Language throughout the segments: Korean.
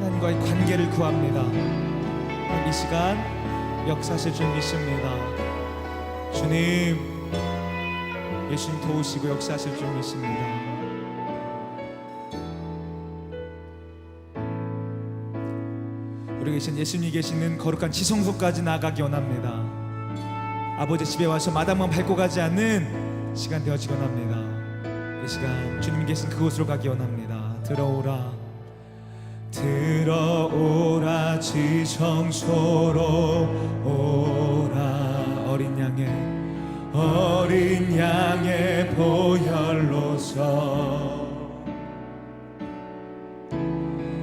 하나님과의 관계를 구합니다. 이 시간 역사하실 줄 믿습니다. 주님, 예수님 도우시고 역사하실 줄 믿습니다. 우리 계신 예수님이 계시는 거룩한 지성소까지 나가기 원합니다. 아버지 집에 와서 마당만 밟고 가지 않는 시간 되어지기 원합니다. 이 시간 주님 계신 그곳으로 가기 원합니다. 들어오라. 들어오라 지성소로 오라. 어린 양의 어린 양의 보혈로서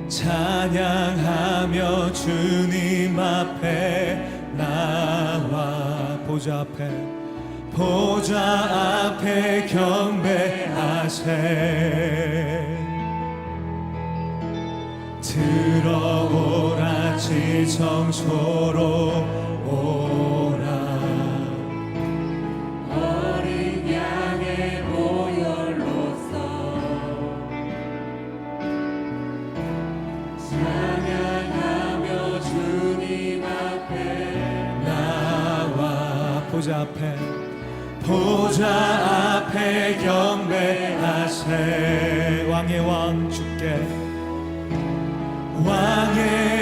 찬양하며 주님 앞에 나와 보좌 앞에 보좌 앞에 경배하세 들어오라 지성소로 오라. 어린 양의 보혈로서 찬양하며 주님 앞에 나와 보좌 앞에 보좌 앞에 경 왕의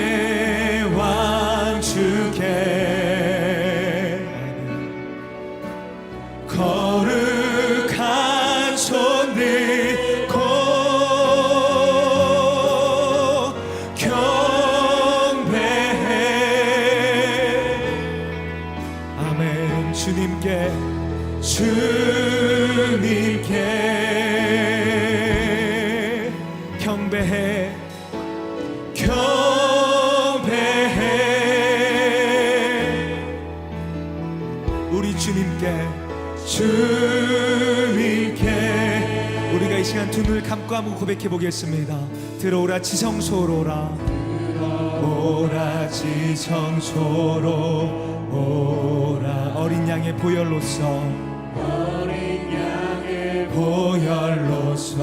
고백해 보겠습니다. 들어오라 지성소로라. 오라 지성소로. 오라 어린 양의 보혈로서. 어린 양의 보혈로서.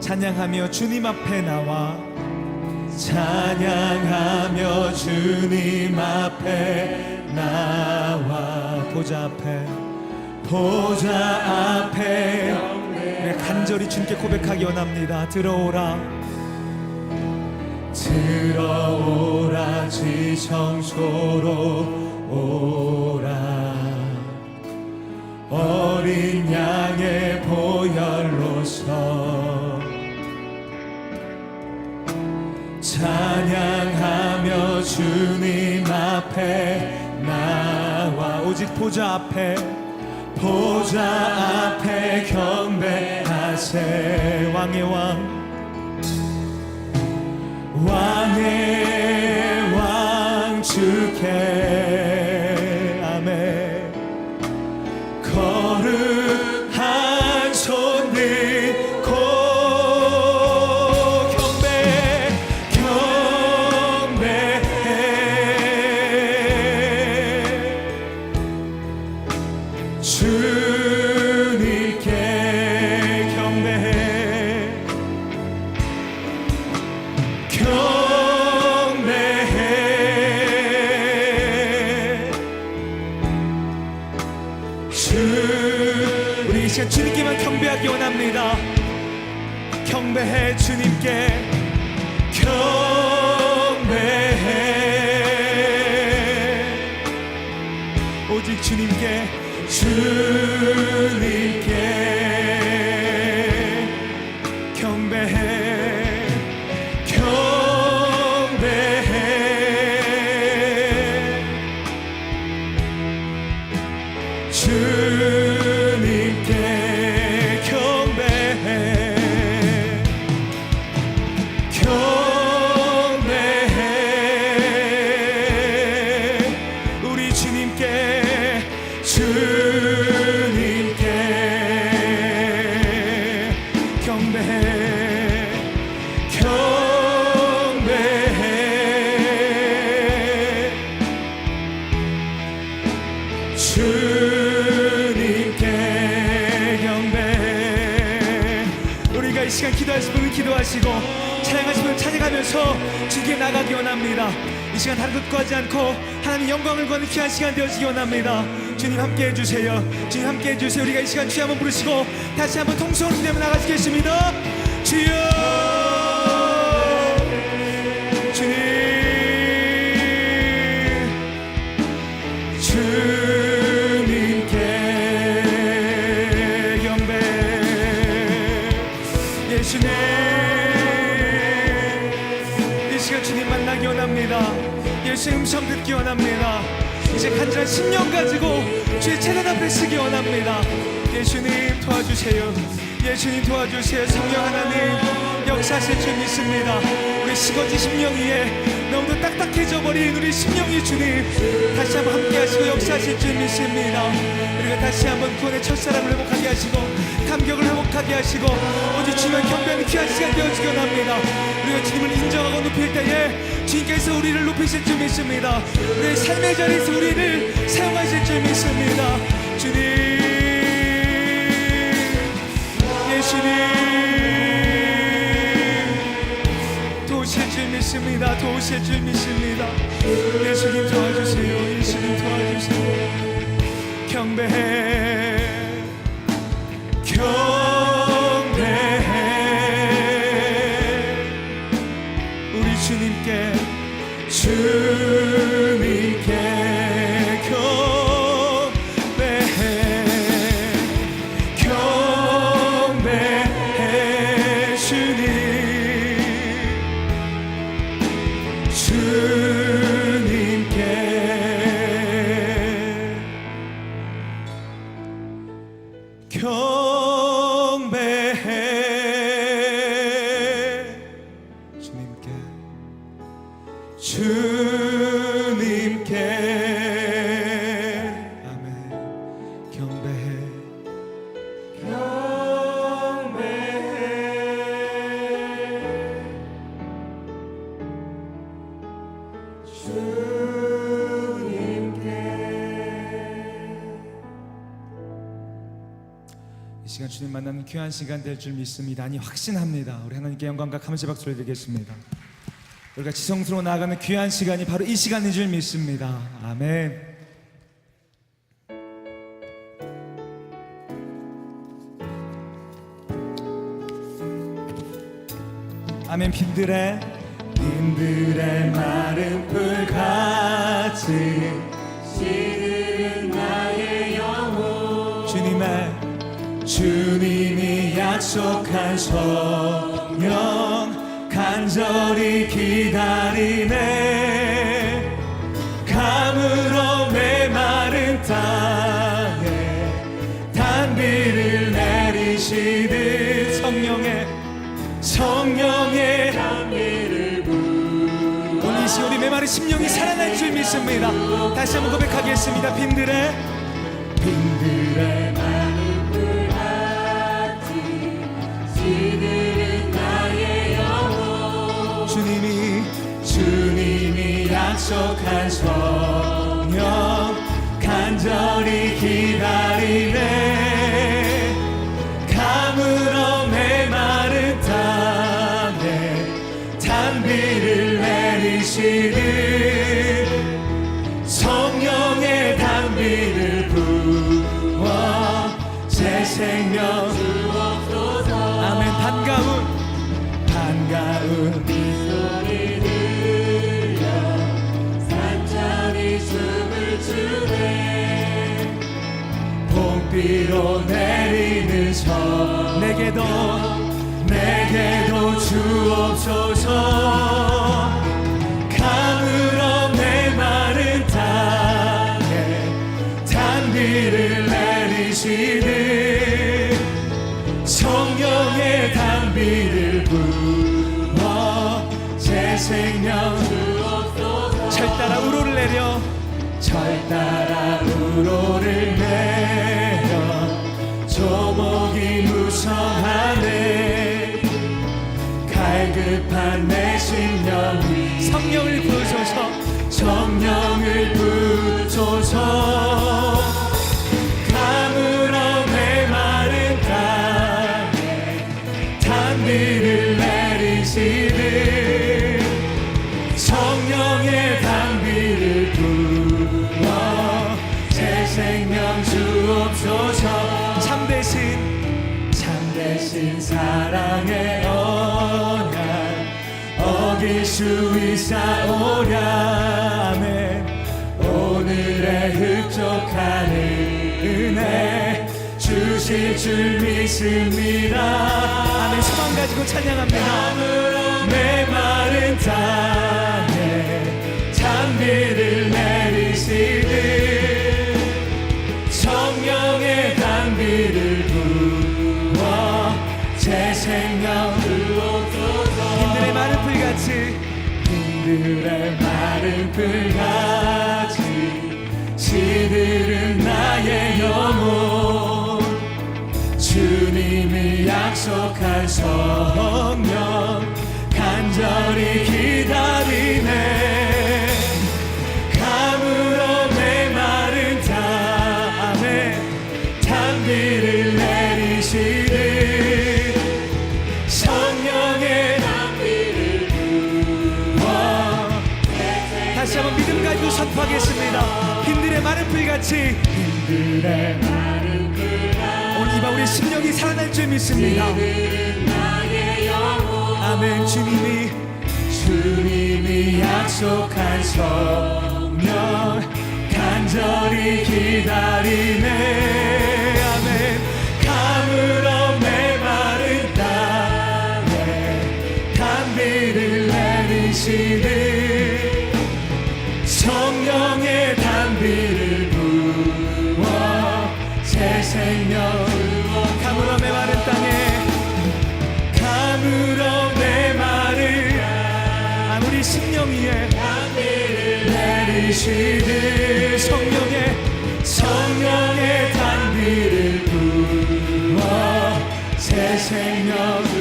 찬양하며 주님 앞에 나와. 찬양하며 주님 앞에 나와. 보좌 앞에. 보좌 앞에 우리 간절히 주님께 고백하기 원합니다. 들어오라. 들어오라 지성소로 오라. 어린 양의 보혈로서 찬양하며 주님 앞에 나와. 오직 보좌 앞에 보좌 앞에 경배하세. 왕의 왕. 왕의 왕 주께 주 찬양하면서 주께 나가기 원합니다. 이 시간 다른 것 구하지 않고 하나님 영광을 거는 귀한 시간 되어지기 원합니다. 주님 함께 해주세요. 주님 함께 해주세요. 우리가 이 시간 주여 한번 부르시고 다시 한번 통성으로 되면 나가시겠습니다 이제 간절한 심령 가지고 주의 재단 앞에 서기 원합니다. 예수님 도와주세요. 예수님 도와주세요. 성령 하나님 역사하실 줄 믿습니다. 우리 시거지 심령 위에 너무도 딱딱해져 버린 우리 심령이 주님 다시 한번 함께 하시고 역사하실 줄 믿습니다. 우리가 다시 한번 구원의 첫사랑을 회복하게 하시고 감격을 회복하게 하시고 오직 주만 경배하는 귀한 시간 되어지기 원합니다. 우리가 주님을 인정하고 높일 때에 주님께서 우리를 높이실 줄 믿습니다. 우리의 삶의 자리에서 우리를 사용하실 줄 믿습니다. 주님 예수님 도우실 줄 믿습니다. 도우실 줄 믿습니다. 예수님 도와주세요. 예수님 도와주세요. 경배해. 경 주님께 아멘 경배해 이 시간 주님 만나는 귀한 시간 될 줄 믿습니다. 아니 확신합니다. 우리 하나님께 영광과 감사 박수를 드리겠습니다. 우리가 지성스러워 나아가는 귀한 시간이 바로 이 시간인 줄 믿습니다. 아멘. 아멘 빈들의 빈들의 마른 풀 같이 시들은 나의 영혼 주님의 주님이 약속한 성령 간절히 기다리네. 감으로 메마른 땅에 단비를 내리시듯 성령의 성령의 담비를 오늘 이 시간 우리 메마른 심령이 살아날 줄 믿습니다. 다시 한번 고백하겠습니다. 빈들의 약속한 성령 간절히 성령을 부소서. 성령을 부소서 수 있사오랴 아멘 오늘의 흡족한 은혜 주실 줄 믿습니다. 아멘. 소망 가지고 찬양합니다. 내 마른 땅에 잔비를 내리시듯 성령의 단비를 부어 제 생명 힘들의 마른 풀같이 시들은 나의 영혼. 주님이 약속한 성령 간절히 기다리네 마른 마른 풀같이 오늘 이밤 우리 심령이 살아날 줄 믿습니다. 나의 영혼. 아멘. 주님이 주님이 약속한 성령. 간절히 기다리네. 아멘. 감으 내리시듯 성령의 성령의 단비를 부어 새 생명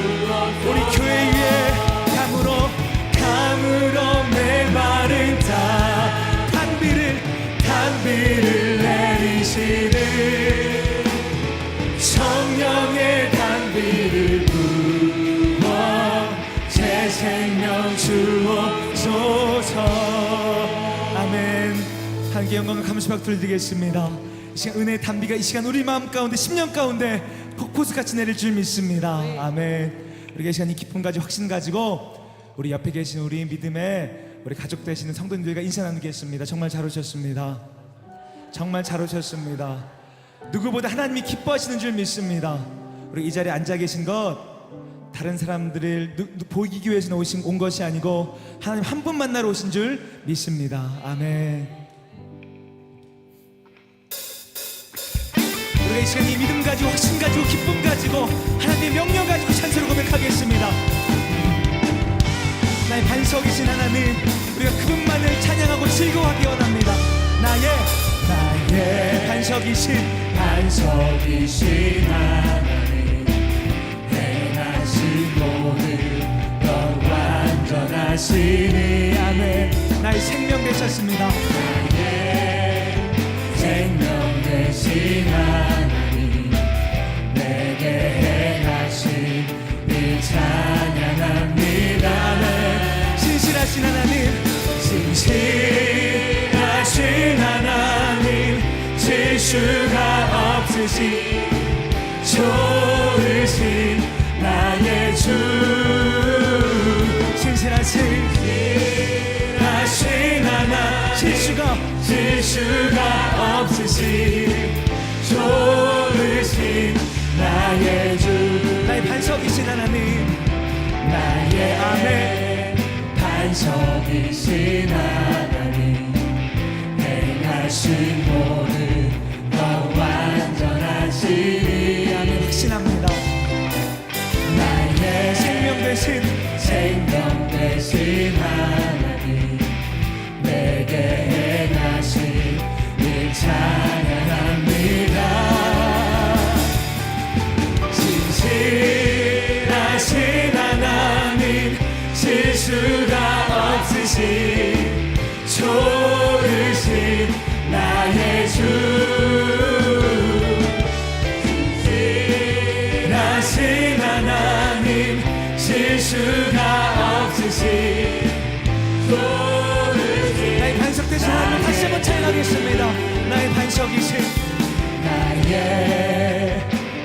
함께 영광과 감사박 드리겠습니다 이 시간 은혜의 단비가 이 시간 우리 마음 가운데 심령 가운데 폭포수 같이 내릴 줄 믿습니다 아멘 우리가 이 시간 이 기쁨 가지고 확신 가지고 우리 옆에 계신 우리 믿음의 우리 가족 되시는 성도님들과 인사 나누겠습니다 정말 잘 오셨습니다 정말 잘 오셨습니다. 누구보다 하나님이 기뻐하시는 줄 믿습니다. 우리 이 자리에 앉아 계신 것 다른 사람들을 보이기 위해서 오신 온 것이 아니고 하나님 한 분 만나러 오신 줄 믿습니다. 아멘. 우리가 이 시간 이 믿음 가지고 확신 가지고 기쁨 가지고 하나님의 명령 가지고 찬스로 고백하겠습니다. 나의 반석이신 하나님 우리가 그분만을 찬양하고 즐거워하기 원합니다. 나의 나의 반석이신 반석이신 하나님 행하신 모든 넌 완전하시니. 아멘. 나의 생명 되셨습니다. 나의 생명 되신 하나님 신실하신 하나님 신실하신 하나님 실수가 없으신 좋으신 나의 주. 신실하신 신실하신 하나 실수가 실수가 없으신 좋으신 나의 주. 나의 반석이신 하나님 나의 아멘 반석이신 하나님 행하신 모든 더 완전하시니 아멘 확신합니다. 나의 생명 되신. 생명 되신 하나님 내게 행하신 일찬 실수가 없으신 좋으신 나의 반석 되신 하나님 다시 한번 찬양하겠습니다. 나의 반석이신 나의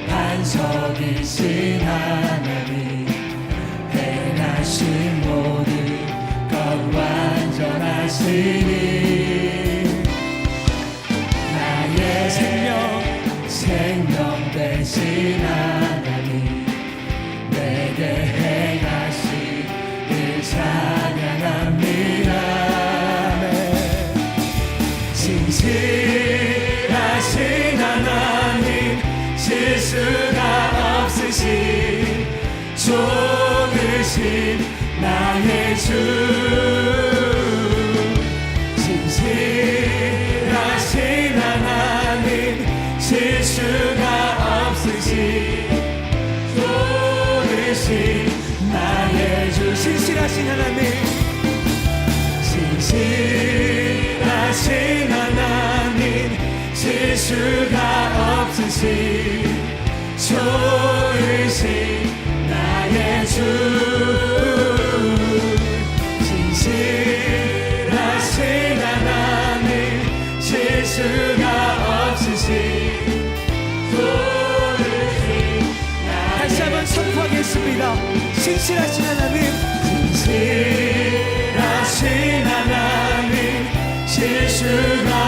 반석이신 하나님 행하신 모든 되시니 생명 되신 하나님 내게 행하신 일 찬양합니다 네. 진실하신 하나님 실수가 없으신 좋으신 나의 주 수가 없으신 좋으신 나의 주. 진실하신 하나님 실수가 없으신 좋으신 다시 한번 선포하겠습니다. 신실하신 하나님. 진실하신 하나님 실수가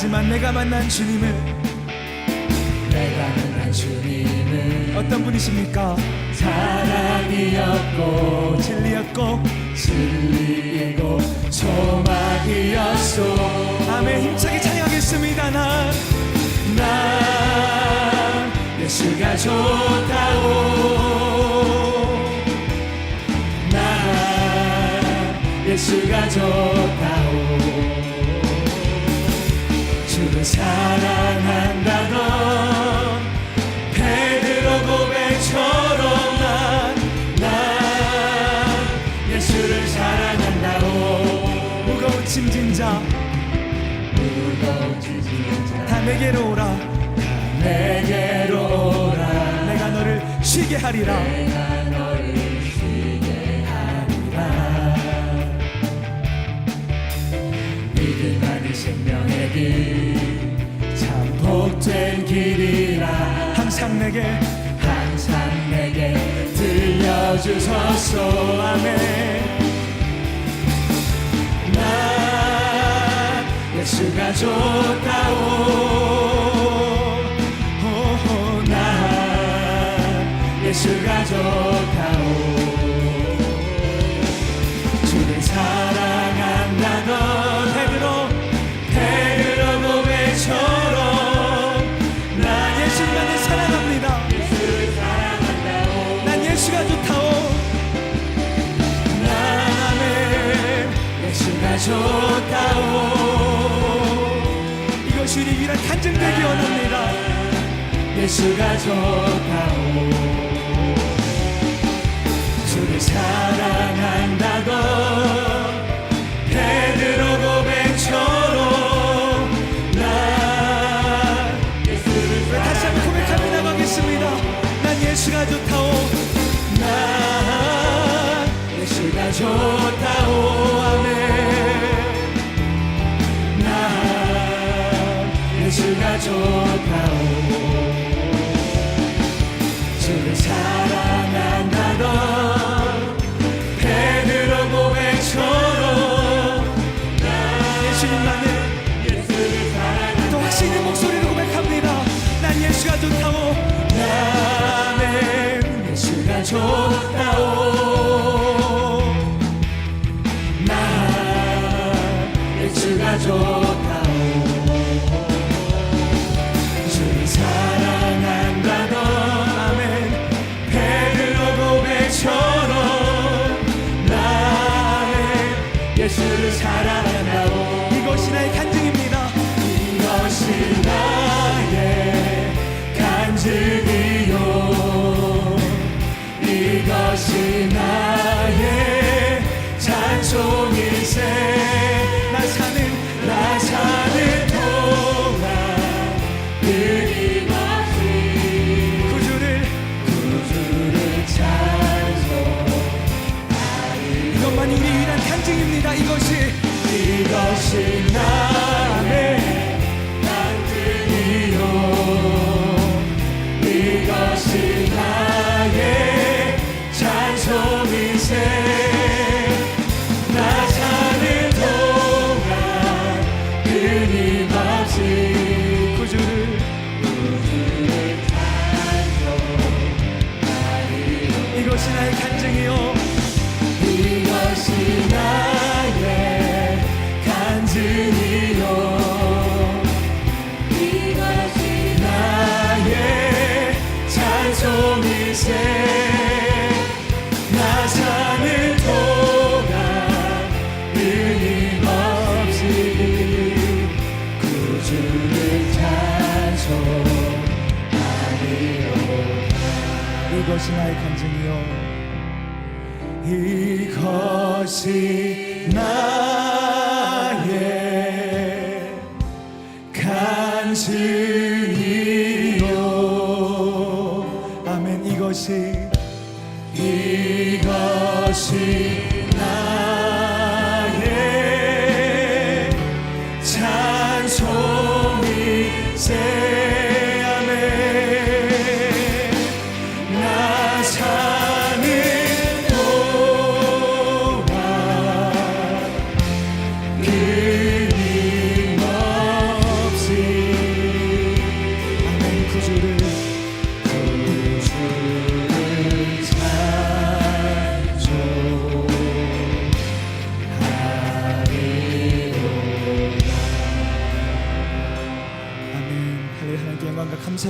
하지만 내가 만난 주님은 내가 만난 주님은 어떤 분이십니까? 사랑이었고 진리였고 진리이고 소망이었소. 아멘 힘차게 찬양하겠습니다 난. 난 예수가 좋다오 난 예수가 좋다오 주를 사랑한다던 베드로 고백처럼 난, 난 예수를 사랑한다오 무거운 짐진 자. 다 무거운 지지자. 내게로 오라. 내게로 오라. 내가 너를 쉬게 하리라 항상 내게 항상 내게 들려주소서. 아멘. 난 예수가 좋다오. 난 예수가 좋다 좋다오. 이것이 우리 유일한 간증되기 원합니다. 예수가 좋다오. 주를 사랑한다던 예수 이것이 이것이 나. 이것이 나의 간증이요. 이것이 나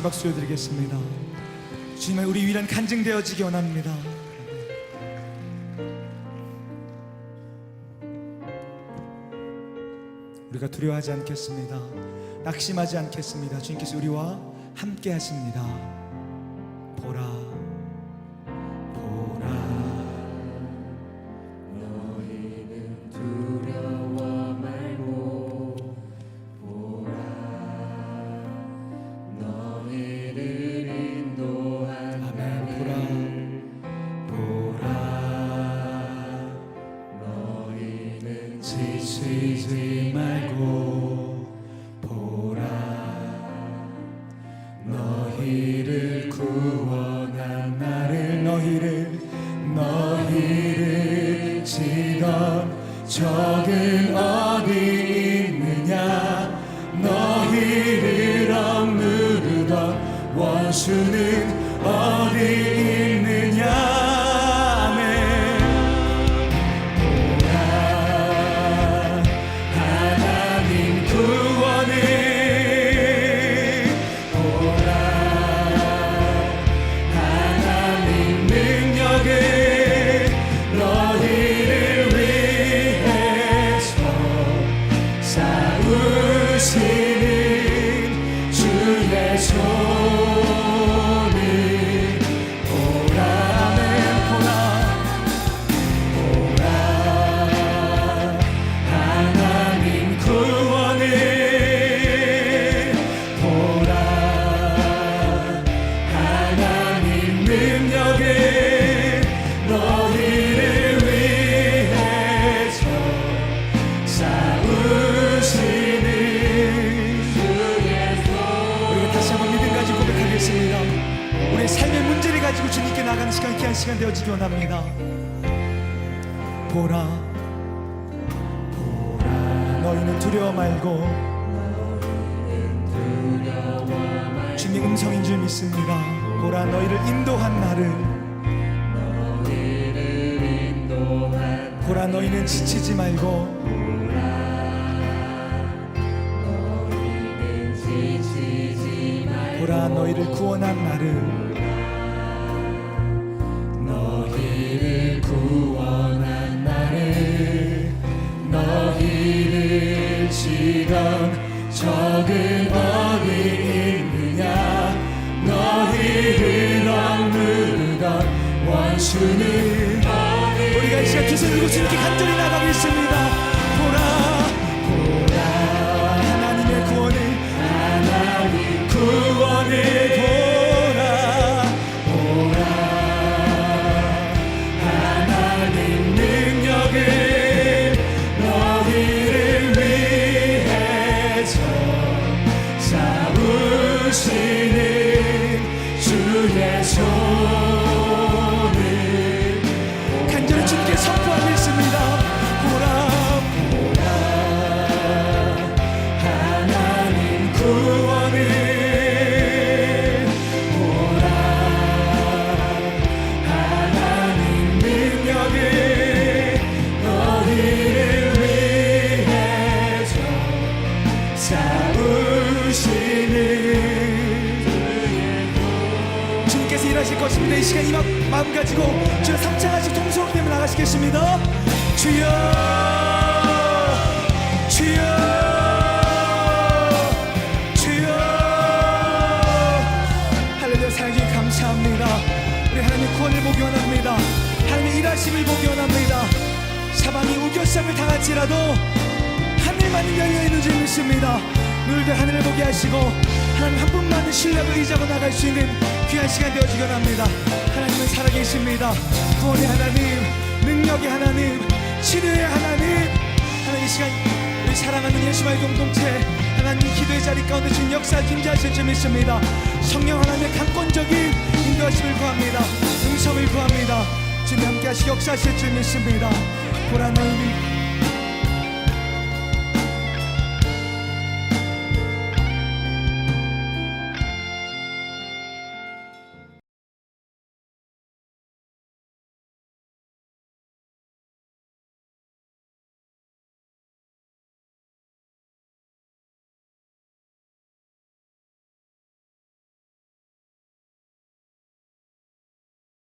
함께 박수 드리겠습니다. 주님의 우리 위란 간증되어지기 원합니다. 우리가 두려워하지 않겠습니다. 낙심하지 않겠습니다. 주님께서 우리와 함께 하십니다. 보라. 보라 너희를 구원한 나를 너희를 구원한 나를 너희를 지금 적은 주님께 선포하겠습니다. 보라 하나님 구원을 보라. 하나님 능력을 너희를 위해서 싸우시는 주님께서 일하실 것입니다. 이 시간 이 마- 마음 가지고 주여 통 나가시겠습니다. 주여, 주여, 주여. 할렐루야 사랑해 감사합니다. 우리 하나님의 구원을 보기 원합니다. 하나님의 일하심을 보기 원합니다. 사방이 우겨쌈을 당할지라도 하늘만이 열려 있는 줄 믿습니다 눈을 하늘을 보게 하시고 하나님 한 분만의 신뢰를 의지하고 나갈 수 있는 귀한 시간 되어지기 원합니다 하나님은 살아계십니다 구원의 하나님 능력의 하나님 치료의 하나님. 하나님 이 시간 우리 사랑하는 예수와의 공동체 하나님 기도의 자리 가운데 주님 역사 김자하실 줄 믿습니다. 성령 하나님의 강권적인 인도하심을 구합니다. 응성을 구합니다. 주님 함께 하시 역사하실 줄 믿습니다. 보라 너희